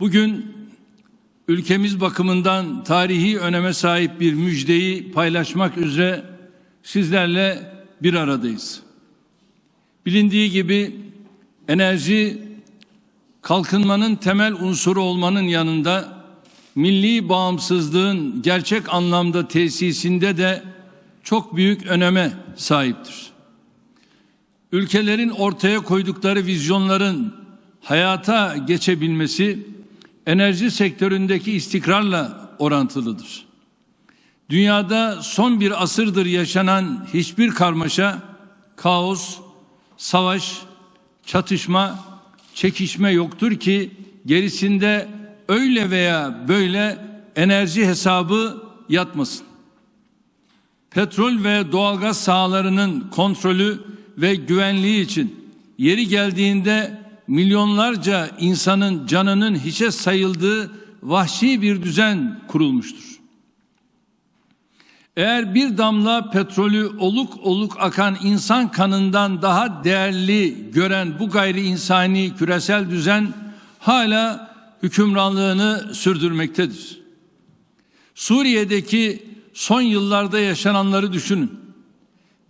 Bugün ülkemiz bakımından tarihi öneme sahip bir müjdeyi paylaşmak üzere sizlerle bir aradayız. Bilindiği gibi enerji kalkınmanın temel unsuru olmanın yanında milli bağımsızlığın gerçek anlamda tesisinde de çok büyük öneme sahiptir. Ülkelerin ortaya koydukları vizyonların hayata geçebilmesi enerji sektöründeki istikrarla orantılıdır. Dünyada son bir asırdır yaşanan hiçbir karmaşa, kaos, savaş, çatışma, çekişme yoktur ki gerisinde öyle veya böyle enerji hesabı yatmasın. Petrol ve doğalgaz sahalarının kontrolü ve güvenliği için yeri geldiğinde milyonlarca insanın canının hiçe sayıldığı vahşi bir düzen kurulmuştur. Eğer bir damla petrolü oluk oluk akan insan kanından daha değerli gören bu gayri insani küresel düzen hala hükümranlığını sürdürmektedir. Suriye'deki son yıllarda yaşananları düşünün.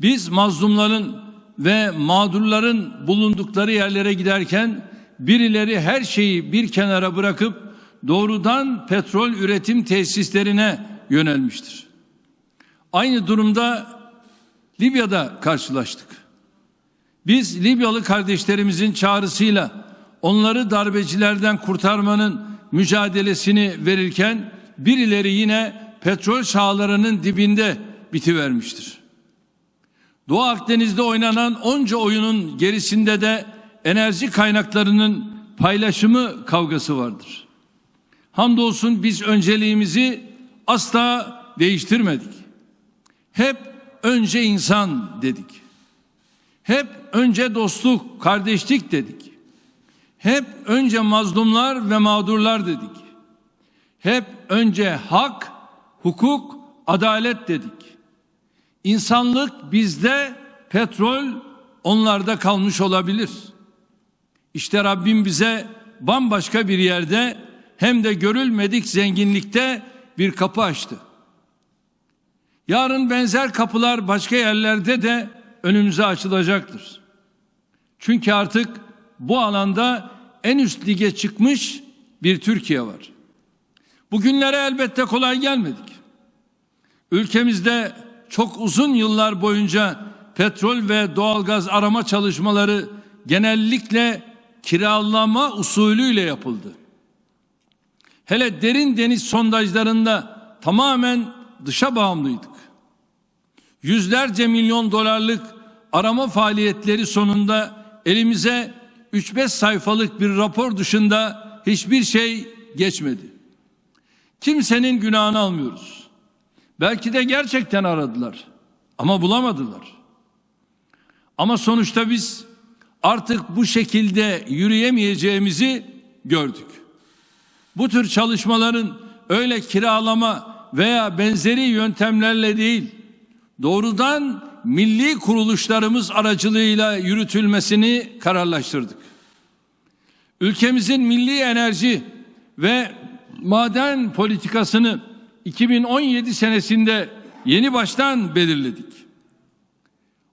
Biz mazlumların ve mağdurların bulundukları yerlere giderken birileri her şeyi bir kenara bırakıp doğrudan petrol üretim tesislerine yönelmiştir. Aynı durumda Libya'da karşılaştık. Biz Libyalı kardeşlerimizin çağrısıyla onları darbecilerden kurtarmanın mücadelesini verirken birileri yine petrol sahalarının dibinde bitivermiştir. Doğu Akdeniz'de oynanan onca oyunun gerisinde de enerji kaynaklarının paylaşımı kavgası vardır. Hamdolsun biz önceliğimizi asla değiştirmedik. Hep önce insan dedik. Hep önce dostluk, kardeşlik dedik. Hep önce mazlumlar ve mağdurlar dedik. Hep önce hak, hukuk, adalet dedik. İnsanlık bizde, petrol onlarda kalmış olabilir. İşte Rabbim bize bambaşka bir yerde hem de görülmedik zenginlikte bir kapı açtı. Yarın benzer kapılar başka yerlerde de önümüze açılacaktır. Çünkü artık bu alanda en üst lige çıkmış bir Türkiye var. Bugünlere elbette kolay gelmedik. Ülkemizde çok uzun yıllar boyunca petrol ve doğalgaz arama çalışmaları genellikle kiralama usulüyle yapıldı. Hele derin deniz sondajlarında tamamen dışa bağımlıydık. Yüzlerce milyon dolarlık arama faaliyetleri sonunda elimize 3-5 sayfalık bir rapor dışında hiçbir şey geçmedi. Kimsenin günahını almıyoruz. Belki de gerçekten aradılar ama bulamadılar. Ama sonuçta biz artık bu şekilde yürüyemeyeceğimizi gördük. Bu tür çalışmaların öyle kiralama veya benzeri yöntemlerle değil, doğrudan milli kuruluşlarımız aracılığıyla yürütülmesini kararlaştırdık. Ülkemizin milli enerji ve maden politikasını 2017 senesinde yeni baştan belirledik.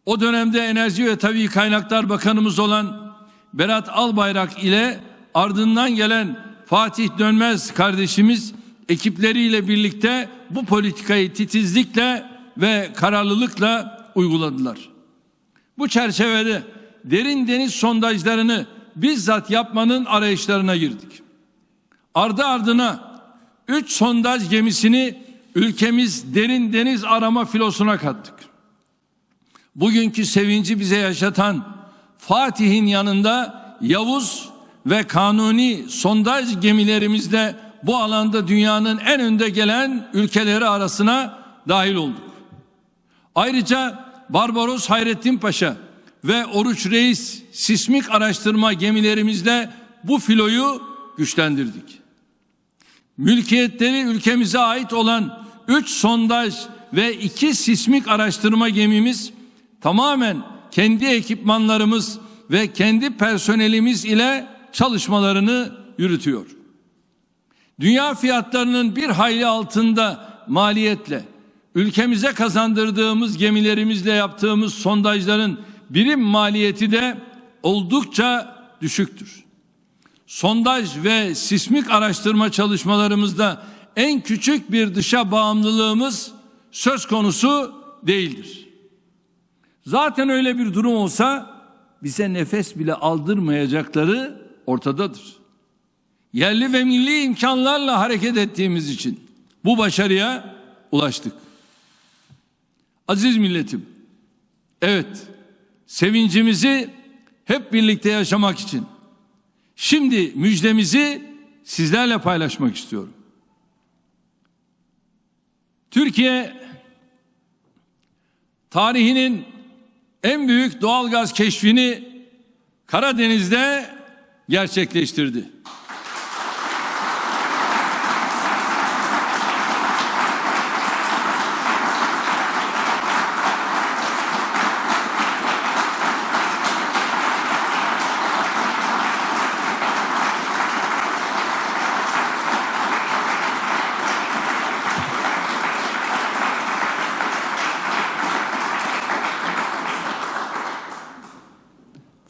O dönemde Enerji ve Tabii Kaynaklar Bakanımız olan Berat Albayrak ile ardından gelen Fatih Dönmez kardeşimiz ekipleriyle birlikte bu politikayı titizlikle ve kararlılıkla uyguladılar. Bu çerçevede derin deniz sondajlarını bizzat yapmanın arayışlarına girdik. Ardı ardına 3 sondaj gemisini ülkemiz derin deniz arama filosuna kattık. Bugünkü sevinci bize yaşatan Fatih'in yanında Yavuz ve Kanuni sondaj gemilerimizde bu alanda dünyanın en önde gelen ülkeleri arasına dahil olduk. Ayrıca Barbaros Hayrettin Paşa ve Oruç Reis sismik araştırma gemilerimizle bu filoyu güçlendirdik. Mülkiyetleri ülkemize ait olan 3 sondaj ve 2 sismik araştırma gemimiz tamamen kendi ekipmanlarımız ve kendi personelimiz ile çalışmalarını yürütüyor. Dünya fiyatlarının bir hayli altında maliyetle ülkemize kazandırdığımız gemilerimizle yaptığımız sondajların birim maliyeti de oldukça düşüktür. Sondaj ve sismik araştırma çalışmalarımızda en küçük bir dışa bağımlılığımız söz konusu değildir. Zaten öyle bir durum olsa bize nefes bile aldırmayacakları ortadadır. Yerli ve milli imkanlarla hareket ettiğimiz için bu başarıya ulaştık. Aziz milletim, evet sevincimizi hep birlikte yaşamak için şimdi müjdemizi sizlerle paylaşmak istiyorum. Türkiye tarihinin en büyük doğalgaz keşfini Karadeniz'de gerçekleştirdi.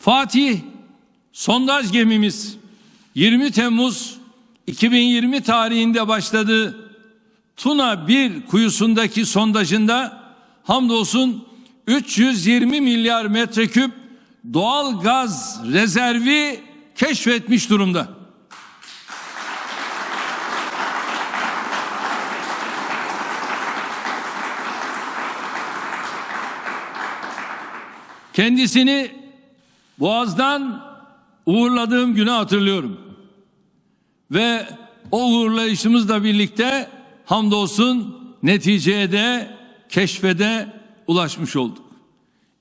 Fatih sondaj gemimiz 20 Temmuz 2020 tarihinde başladı. Tuna 1 kuyusundaki sondajında hamdolsun 320 milyar metreküp doğal gaz rezervi keşfetmiş durumda. Kendisini Boğaz'dan uğurladığım günü hatırlıyorum. Ve o uğurlayışımızla birlikte hamdolsun neticeye de keşfede ulaşmış olduk.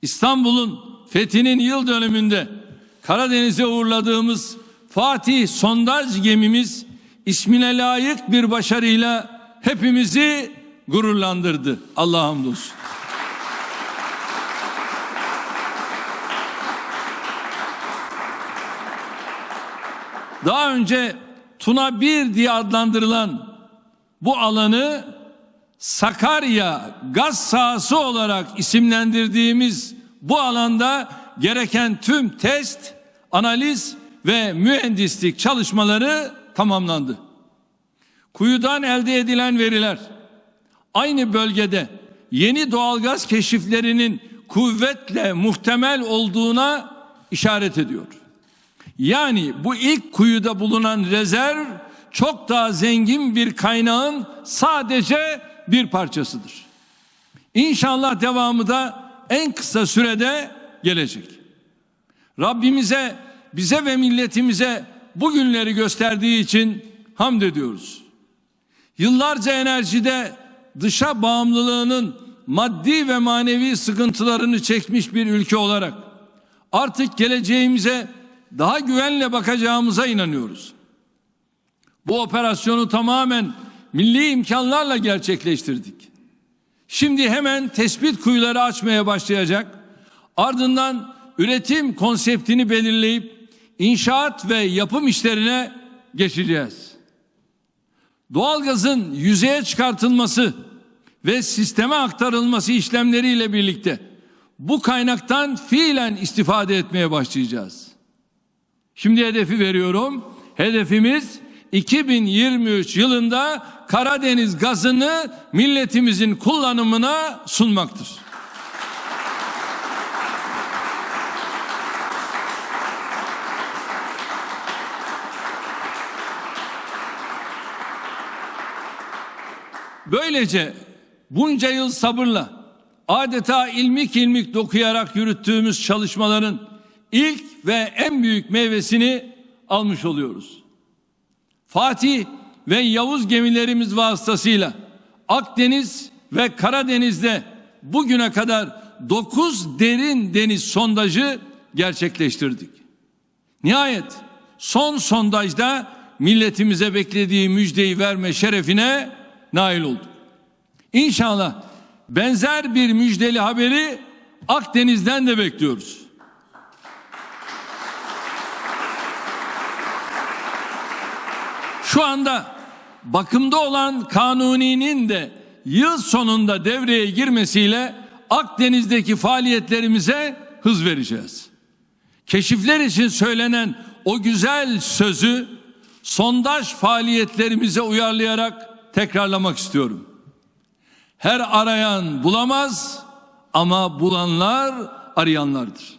İstanbul'un fethinin yıl dönümünde Karadeniz'e uğurladığımız Fatih sondaj gemimiz ismine layık bir başarıyla hepimizi gururlandırdı. Allah hamdolsun. Daha önce Tuna 1 diye adlandırılan bu alanı Sakarya gaz sahası olarak isimlendirdiğimiz bu alanda gereken tüm test, analiz ve mühendislik çalışmaları tamamlandı. Kuyudan elde edilen veriler aynı bölgede yeni doğalgaz keşiflerinin kuvvetle muhtemel olduğuna işaret ediyor. Yani bu ilk kuyuda bulunan rezerv çok daha zengin bir kaynağın sadece bir parçasıdır. İnşallah devamı da en kısa sürede gelecek. Rabbimize, bize ve milletimize bu günleri gösterdiği için hamd ediyoruz. Yıllarca enerjide dışa bağımlılığının maddi ve manevi sıkıntılarını çekmiş bir ülke olarak artık geleceğimize daha güvenle bakacağımıza inanıyoruz. Bu operasyonu tamamen milli imkanlarla gerçekleştirdik. Şimdi hemen tespit kuyuları açmaya başlayacak. Ardından üretim konseptini belirleyip inşaat ve yapım işlerine geçeceğiz. Doğalgazın yüzeye çıkartılması ve sisteme aktarılması işlemleriyle birlikte bu kaynaktan fiilen istifade etmeye başlayacağız. Şimdi hedefi veriyorum. Hedefimiz 2023 yılında Karadeniz gazını milletimizin kullanımına sunmaktır. Böylece bunca yıl sabırla adeta ilmik ilmik dokuyarak yürüttüğümüz çalışmaların ilk ve en büyük meyvesini almış oluyoruz. Fatih ve Yavuz gemilerimiz vasıtasıyla Akdeniz ve Karadeniz'de bugüne kadar 9 derin deniz sondajı gerçekleştirdik. Nihayet son sondajda milletimize beklediği müjdeyi verme şerefine nail olduk. İnşallah benzer bir müjdeli haberi Akdeniz'den de bekliyoruz. Şu anda bakımda olan Kanuni'nin de yıl sonunda devreye girmesiyle Akdeniz'deki faaliyetlerimize hız vereceğiz. Keşifler için söylenen o güzel sözü sondaj faaliyetlerimize uyarlayarak tekrarlamak istiyorum. Her arayan bulamaz ama bulanlar arayanlardır.